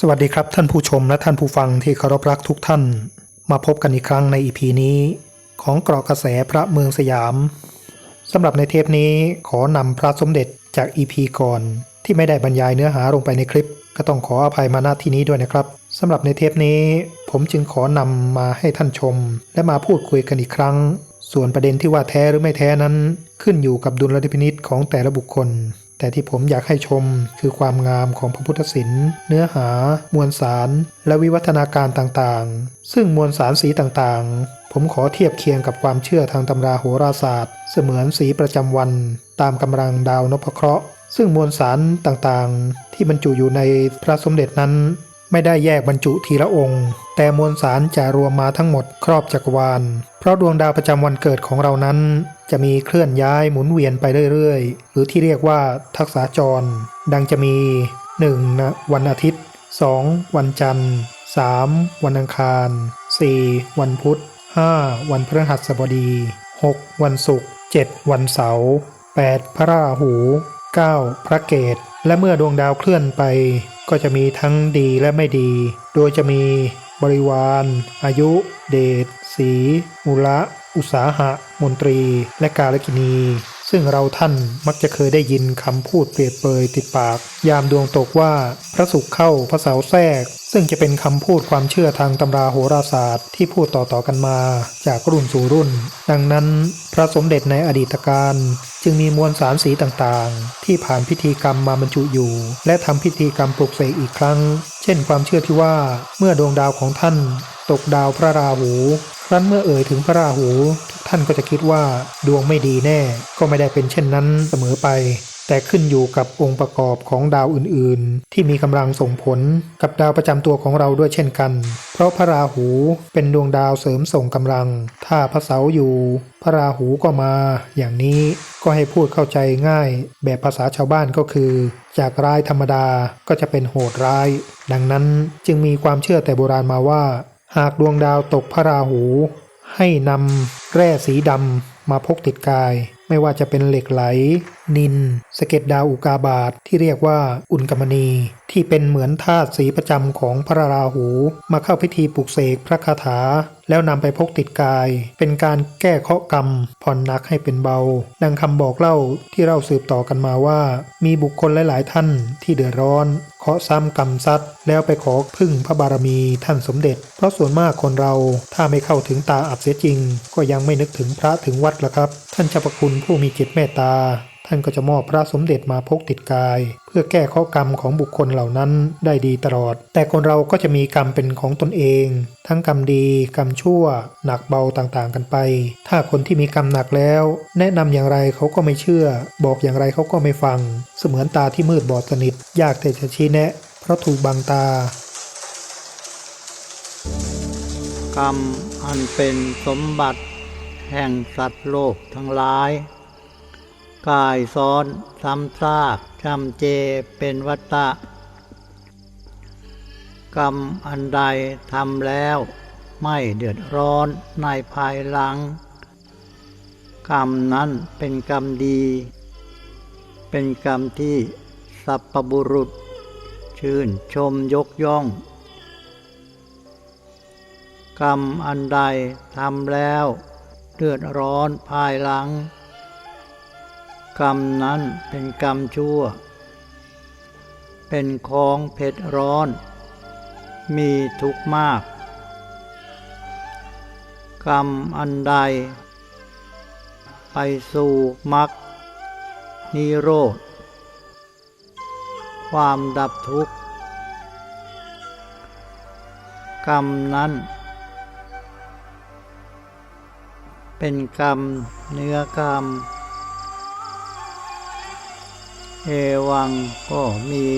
สวัสดีครับท่านผู้ชมและท่านผู้ฟังที่เคารพรักทุกท่าน มาพบกันอีกครั้งในอีพีนี้ ของเกราะกระแสพระเมืองสยามสำหรับในเทปนี้ขอนำพระสมเด็จจากอีพีก่อน ที่ไม่ได้บรรยายเนื้อหาลงไปในคลิป ก็ต้องขออภัยมาณที่นี้ด้วยนะครับสำหรับในเทปนี้ ผมจึงขอนำมาให้ท่านชม และมาพูดคุยกันอีกครั้ง ส่วนประเด็นที่ว่าแท้หรือไม่แท้นั้น ขึ้นอยู่กับดุลพินิษของแต่ละบุคคล แต่ที่ผมอยากให้ชมคือความงามของพระพุทธศิลป์เนื้อหา มวลสาร และวิวัฒนาการต่างๆ ซึ่งมวลสารสีต่างๆ ผมขอเทียบเคียงกับความเชื่อทางตำราโหราศาสตร์ เสมือนสีประจำวัน ตามกำลังดาวนพเคราะห์ซึ่งมวลสารต่างๆ ที่บรรจุอยู่ในพระสมเด็จนั้น ไม่ได้แยกบรรจุทีละองค์ แต่มวลสารจะรวมมาทั้งหมดครอบจักรวาล เพราะดวงดาวประจำวันเกิดของเรานั้น จะมีเคลื่อนย้ายหมุนเวียนไปเรื่อยๆ หรือที่เรียกว่าทักษาจร ดังจะมี 1. นะวันอาทิตย์ 2. วันจันทร์ 3. วันอังคาร 4. วันพุธ 5. วันพฤหัสบดี 6. วันศุกร์ 7. วันเสาร์ 8. พระราหู 9. พระเกตและเมื่อดวงดาวเคลื่อนไป ก็จะมีทั้งดีและไม่ดี โดยจะมีบริวาร อายุ เดชสีมูละ อุสาหะ มนตรี และกาลกินี ซึ่งเราท่านมักจะเคยได้ยินคำพูดเปรียบเปยติดปาก ยามดวงตกว่าพระสุขเข้าพระเสาแทรก ซึ่งจะเป็นคำพูดความเชื่อทางตำราโหราศาสตร์ที่พูดต่อๆกันมาจากรุ่นสู่รุ่น ดังนั้นพระสมเด็จในอดีตการจึงมีมวลสารสีต่างๆ ที่ผ่านพิธีกรรมมาบรรจุอยู่ และทำพิธีกรรมปลุกเสกอีกครั้ง เช่นความเชื่อที่ว่าเมื่อดวงดาวของท่าน ตกดาวพระราหูครั้นเมื่อเอ่ยถึงพระราหู ท่านก็จะคิดว่าดวงไม่ดีแน่ ก็ไม่ได้เป็นเช่นนั้นเสมอไป แต่ขึ้นอยู่กับองค์ประกอบของดาวอื่นๆ ที่มีกำลังส่งผลกับดาวประจำตัวของเราด้วยเช่นกัน เพราะพระราหูเป็นดวงดาวเสริมส่งกำลัง ถ้าพระเสาร์อยู่ พระราหูก็มา อย่างนี้ก็ให้พูดเข้าใจง่าย แบบภาษาชาวบ้านก็คือ จากร้ายธรรมดาก็จะเป็นโหดร้าย ดังนั้นจึงมีความเชื่อแต่โบราณมาว่า หากดวงดาวตกพระราหู ให้นำแร่สีดำมาพกติดกาย ไม่ว่าจะเป็นเหล็กไหล นิน สเก็ดดาวอุกาบาตทที่เรียกว่าอุลกมณี ที่เป็นเหมือนธาตุสีประจำของพระราหู มาเข้าพิธีปลุกเสกพระคาถา แล้วนำไปพกติดกาย เป็นการแก้เคราะห์กรรม ผ่อนหนักให้เป็นเบา ดังคำบอกเล่าที่เราสืบต่อกันมาว่า มีบุคคลหลาย ๆ ท่านที่เดือดร้อน เคาะซ้ำกรรมซัดแล้วไปขอพึ่งพระบารมีท่านสมเด็จ เพราะส่วนมากคนเราถ้าไม่เข้าถึงตาอับเสียจริง ก็ยังไม่นึกถึงพระถึงวัดละครับ ท่านเจ้าประคุณผู้มีจิตเมตตา ท่านก็จะมอบพระสมเด็จมาพกติดกาย เพื่อแก้ข้อกรรมของบุคคลเหล่านั้นได้ดีตลอด แต่คนเราก็จะมีกรรมเป็นของตนเอง ทั้งกรรมดีกรรมชั่ว หนักเบาต่างๆกันไป ถ้าคนที่มีกรรมหนักแล้ว แนะนำอย่างไรเขาก็ไม่เชื่อ บอกอย่างไรเขาก็ไม่ฟัง เสมือนตาที่มืดบอดสนิท ยากแต่จะชี้แนะ เพราะถูกบังตา กรรมอันเป็นสมบัติแห่งสัตว์โลกทั้งหลาย กายซ้อนซ้ำซากจำเจเป็นวัตตะ กรรมอันใดทำแล้ว ไม่เดือดร้อนในภายหลัง กรรมนั้นเป็นกรรมดี เป็นกรรมที่สัพพบุรุษ ชื่นชมยกย่อง กรรมอันใดทำแล้ว เดือดร้อนภายหลัง กรรมนั้นเป็นกรรมชั่ว เป็นของเผ็ดร้อน มีทุกข์มาก กรรมอันใด ไปสู่มรรคนิโรธ ความดับทุกข์ กรรมนั้น เป็นกรรมเนื้อกรรม เอวังก็มี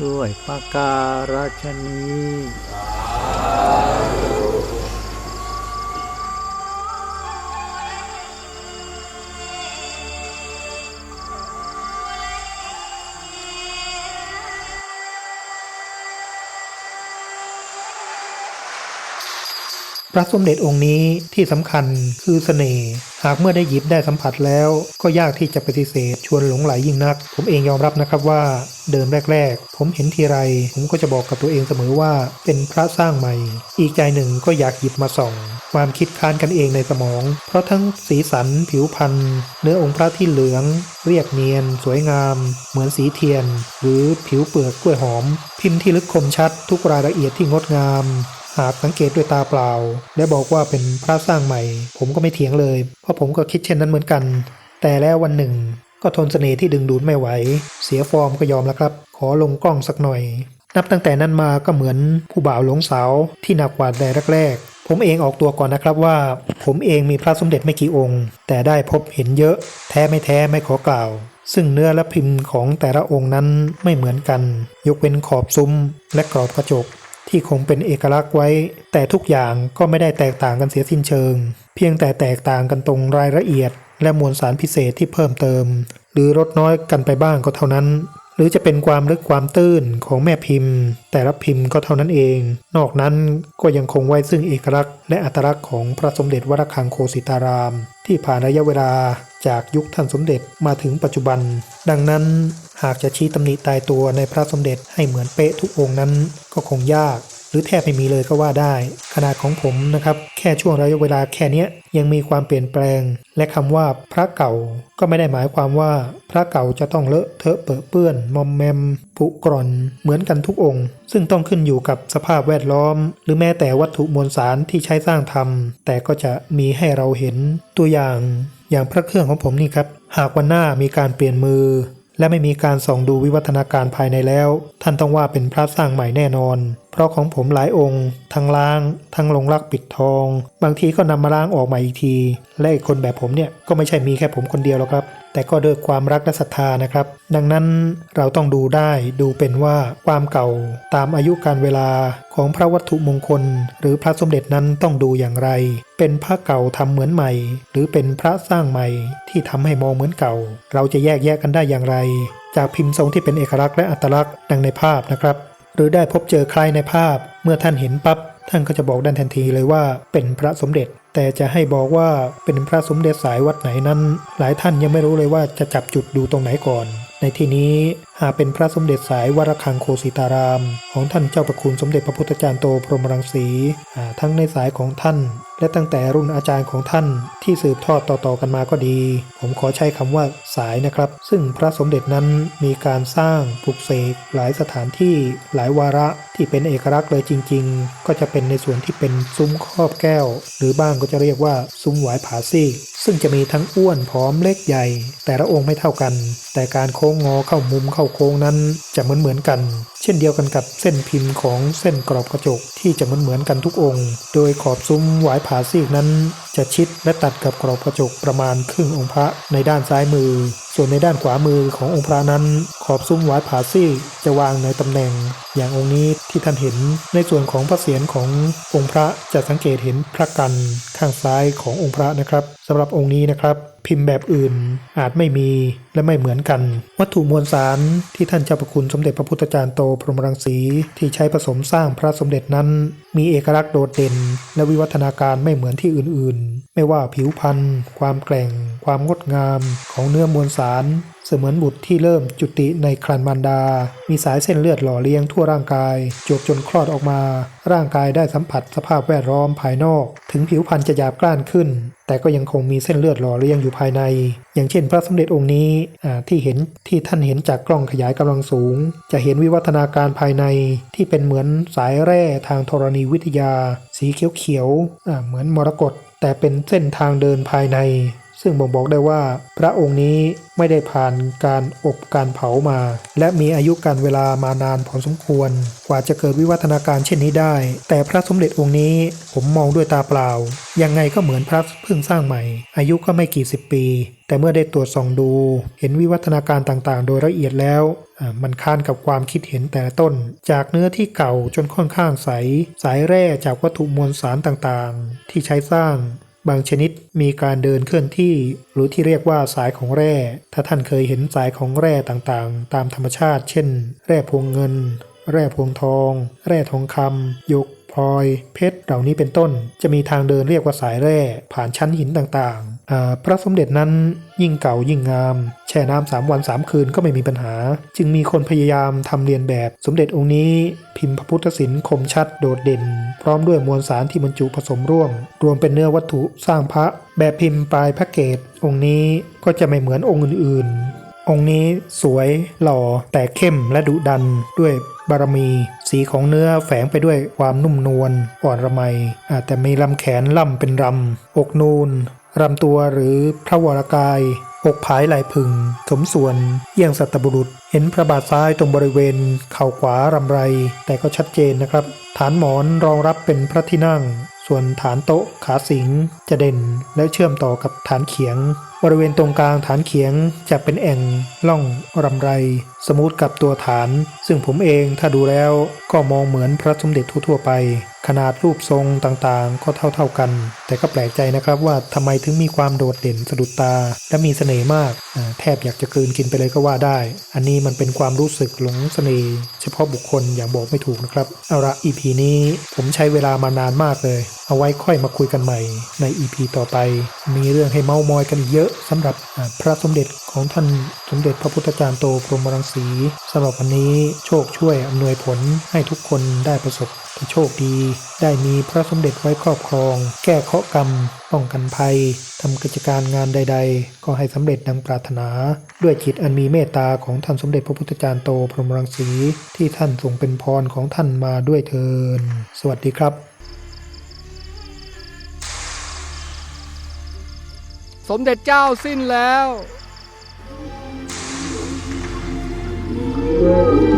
ด้วยประการฉนี้ พระสมเด็จองค์นี้ที่สำคัญคือเสน่ห์หากเมื่อได้หยิบได้สัมผัสแล้ว ก็ยากที่จะปฏิเสธ ชวนหลงไหลยิ่งนัก ผมเองยอมรับนะครับว่าเดิมแรก ๆ ผมเห็นทีไร ผมก็จะบอกกับตัวเองเสมอว่าเป็นพระสร้างใหม่ อีกใจหนึ่งก็อยากหยิบมาส่อง ความคิดค้านกันเองในสมอง เพราะทั้งสีสันผิวพรรณเนื้อองค์พระที่เหลือง เรียบเนียน สวยงาม เหมือนสีเทียน หรือผิวเปลือกกล้วยหอม พิมพ์ที่ลึกคมชัดทุกรายละเอียดที่งดงาม หากสังเกตด้วยตาเปล่า และบอกว่าเป็นพระสร้างใหม่ ผมก็ไม่เถียงเลย เพราะผมก็คิดเช่นนั้นเหมือนกัน แต่แล้ววันหนึ่ง ก็ทนเสน่ห์ที่ดึงดูดไม่ไหว เสียฟอร์มก็ยอมแล้วครับ ขอลงกล้องสักหน่อย นับตั้งแต่นั้นมาก็เหมือนผู้บ่าวหลงสาวที่หนักกว่าแต่แรกๆผมเองออกตัวก่อนนะครับว่า ผมเองมีพระสมเด็จไม่กี่องค์ แต่ได้พบเห็นเยอะ แท้ไม่แท้ไม่ขอกล่าวซึ่งเนื้อและพิมพ์ของแต่ละองค์นั้นไม่เหมือนกัน ยกเว้นขอบซุ้มและกรอบกระจก ที่คงเป็นเอกลักษณ์ไว้ แต่ทุกอย่างก็ไม่ได้แตกต่างกันเสียสิ้นเชิง เพียงแต่แตกต่างกันตรงรายละเอียด และมวลสารพิเศษที่เพิ่มเติม หรือลดน้อยกันไปบ้างก็เท่านั้น หรือจะเป็นความลึกความตื้นของแม่พิมพ์ แต่ละพิมพ์ก็เท่านั้นเอง นอกนั้นก็ยังคงไว้ซึ่งเอกลักษณ์และอัตลักษณ์ของพระสมเด็จวรคังโคสิตาราม ที่ผ่านระยะเวลาจากยุคท่านสมเด็จมาถึงปัจจุบัน ดังนั้น หากจะชี้ตำหนิตายตัวในพระสมเด็จให้เหมือนเป๊ะทุกองค์นั้นก็คงยาก หรือแทบไม่มีเลยก็ว่าได้ ขนาดของผมนะครับ แค่ช่วงระยะเวลาแค่นี้ยังมีความเปลี่ยนแปลง และคำว่าพระเก่าก็ไม่ได้หมายความว่าพระเก่าจะต้องเลอะเทอะเปื้อเปื้อนมอมแมมผุกร่อนเหมือนกันทุกองค์ ซึ่งต้องขึ้นอยู่กับสภาพแวดล้อม หรือแม้แต่วัตถุมวลสารที่ใช้สร้างทำแต่ก็จะมีให้เราเห็นตัวอย่าง อย่างพระเครื่องของผมนี่ครับ หากวันหน้ามีการเปลี่ยนมือ และไม่มีการส่องดูวิวัฒนาการภายในแล้ว ท่านต้องว่าเป็นพระสร้างใหม่แน่นอน เพราะของผมหลายองค์ทั้งล้าง ทั้งลงรักปิดทอง บางทีก็นำมาล้างออกใหม่อีกที และอีกคนแบบผมเนี่ยก็ไม่ใช่มีแค่ผมคนเดียวหรอกครับ แต่ก็ด้วยความรักและศรัทธานะครับ ดังนั้นเราต้องดูได้ดูเป็นว่าความเก่าตามอายุการเวลาของพระวัตถุมงคล หรือพระสมเด็จนั้นต้องดูอย่างไร เป็นพระเก่าทำเหมือนใหม่ หรือเป็นพระสร้างใหม่ที่ทำให้มองเหมือนเก่า เราจะแยกแยกกันได้อย่างไร จากพิมพ์ทรงที่เป็นเอกลักษณ์และอัตลักษณ์ดังในภาพนะครับ หรือได้พบเจอใครในภาพ เมื่อท่านเห็นปั๊บท่านก็จะบอกได้ทันทีเลยว่าเป็นพระสมเด็จ แต่จะให้บอกว่าเป็นพระสมเด็จสายวัดไหนนั้น หลายท่านยังไม่รู้เลยว่าจะจับจุดดูตรงไหนก่อน ในที่นี้หากเป็นพระสมเด็จสายวรคังโคสิตาราม ของท่านเจ้าประคุณสมเด็จพระพุทธจารย์โตพรหมรังสีทั้งในสายของท่าน และตั้งแต่รุ่นอาจารย์ของท่านที่สืบทอดต่อๆกันมาก็ดี ผมขอใช้คำว่าสายนะครับ ซึ่งพระสมเด็จนั้นมีการสร้างปลุกเสกหลายสถานที่หลายวาระที่เป็นเอกลักษณ์เลยจริง ๆ ก็จะเป็นในส่วนที่เป็นซุ้มครอบแก้ว หรือบ้างก็จะเรียกว่าซุ้มหวายผาซีกซึ่งจะมีทั้งอ้วนผอมเล็กใหญ่ แต่ละองค์ไม่เท่ากัน แต่การโค้งงอเข้ามุมเข้าโค้งนั้นจะเหมือนเหมือนๆกัน เช่นเดียวกันกับเส้นพิมพ์ของเส้นกรอบกระจกที่จะเหมือนเหมือนๆกันทุกองค์ โดยขอบซุ้มหวายผาซีกนั้น จะชิดและตัดกับกรอบกระจกประมาณครึ่งองค์พระในด้านซ้ายมือ ส่วนในด้านขวามือขององค์พระนั้น ขอบซุ้มวายผาซีกจะวางในตำแหน่ง อย่างองค์นี้ที่ท่านเห็น ในส่วนของพระเศียรขององค์พระจะสังเกตเห็นพระกันข้างซ้ายขององค์พระนะครับสำหรับองค์นี้นะครับพิมพ์แบบอื่นอาจไม่มีและไม่เหมือนกัน วัตถุมวลสารที่ท่านเจ้าประคุณสมเด็จพระพุทธจารย์โตพรหมรังสีที่ใช้ผสมสร้างพระสมเด็จนั้น มีเอกลักษณ์โดดเด่น และวิวัฒนาการไม่เหมือนที่อื่นๆ ไม่ว่าผิวพรรณความแกร่ง ความงดงามของเนื้อมวลสาร เสมือนบุตรที่เริ่มจุติในครันมารดา มีสายเส้นเลือดหล่อเลี้ยงทั่วร่างกาย จวบจนคลอดออกมา ร่างกายได้สัมผัสสภาพแวดล้อมภายนอก ถึงผิวพรรณจะหยาบกร้านขึ้น แต่ก็ยังคงมีเส้นเลือดหล่อเลี้ยงอยู่ภายใน อย่างเช่น พระสมเด็จองค์นี้ที่เห็นที่ท่านเห็นจากกล้องขยายกำลังสูง จะเห็นวิวัฒนาการภายในที่เป็นเหมือนสายแร่ทางธรณีวิทยา สีเขียวๆเหมือนมรกตแต่เป็นเส้นทางเดินภายใน ซึ่งบ่งบอกได้ว่า พระองค์นี้ไม่ได้ผ่านการอบการเผามา และมีอายุการเวลามานานพอสมควร กว่าจะเกิดวิวัฒนาการเช่นนี้ได้ แต่พระสมเด็จองค์นี้ผมมองด้วยตาเปล่า ยังไงก็เหมือนพระเพิ่งสร้างใหม่ อายุก็ไม่กี่สิบปี แต่เมื่อได้ตรวจส่องดู เห็นวิวัฒนาการต่างๆ โดยละเอียดแล้วมันค้านกับความคิดเห็นแต่ละต้น จากเนื้อที่เก่าจนค่อนข้างใส สายแร่จากวัตถุมวลสารต่างๆ ที่ใช้สร้าง บางชนิดมีการเดินเคลื่อนที่ หรือที่เรียกว่าสายของแร่ ถ้าท่านเคยเห็นสายของแร่ต่างๆ ตามธรรมชาติ เช่น แร่พวงเงิน แร่พวงทอง แร่ทองคำหยกพลอย เพชรเหล่านี้เป็นต้น จะมีทางเดินเรียกว่าสายแร่ ผ่านชั้นหินต่างๆ พระสมเด็จนั้นยิ่งเก่ายิ่งงาม แช่น้ำสามวันสามคืนก็ไม่มีปัญหา จึงมีคนพยายามทำเรียนแบบ สมเด็จองค์นี้ พิมพ์พระพุทธศิลป์คมชัดโดดเด่น พร้อมด้วยมวลสารที่บรรจุผสมร่วม รวมเป็นเนื้อวัตถุสร้างพระ แบบพิมพ์ปลายแพ็กเกจ องค์นี้ก็จะไม่เหมือนองค์อื่นๆ องค์นี้สวยหล่อแต่เข้มและดุดันด้วยบารมี สีของเนื้อแฝงไปด้วยความนุ่มนวลอ่อนระไมอาจแต่มีลำแขนล่ำเป็นรำอกนูน รำตัวหรือพระวรากายอกผายไหลพึง สมส่วนเยี่ยงสัตบุรุษ เห็นพระบาทซ้ายตรงบริเวณ เข่าขวารำไร แต่ก็ชัดเจนนะครับ ฐานหมอนรองรับเป็นพระที่นั่ง ส่วนฐานโต๊ะขาสิงจะเด่น และเชื่อมต่อกับฐานเขียง บริเวณตรงกลางฐานเขียงจะเป็นแอ่งล่องรำไร สมูทกับตัวฐาน ซึ่งผมเองถ้าดูแล้วก็มองเหมือนพระสมเด็จทั่วๆไป ขนาดรูปทรงต่างๆ ก็เท่าๆกัน แต่ก็แปลกใจนะครับว่าทำไมถึงมีความโดดเด่นสะดุดตา และมีเสน่ห์มาก แทบอยากจะกลืนกินไปเลยก็ว่าได้ อันนี้มันเป็นความรู้สึกหลงเสน่ห์เฉพาะบุคคลอย่างบอกไม่ถูกนะครับ เอาละ EP นี้ผมใช้เวลามานานมากเลย เอาไว้ค่อยมาคุยกันใหม่ใน EP ต่อไป มีเรื่องให้เมามอยกันเยอะสำหรับพระสมเด็จของท่านสมเด็จพระพุทธจารย์โตพรหมรังสีสำหรับวันนี้โชคช่วยอำนวยผลให้ทุกคนได้ประสบ แต่โชคดี ได้มีพระสมเด็จไว้ครอบครอง แก้เคราะกรรม ป้องกันภัยทำกิจการงานใด ๆ ก็ให้สำเร็จดังปรารถนา ด้วยจิตอันมีเมตตาของท่านสมเด็จพระพุทธจารย์โตพรหมรังสี ที่ท่านทรงเป็นพรของท่านมาด้วยเทินสวัสดีครับ สมเด็จเจ้าสิ้นแล้วเ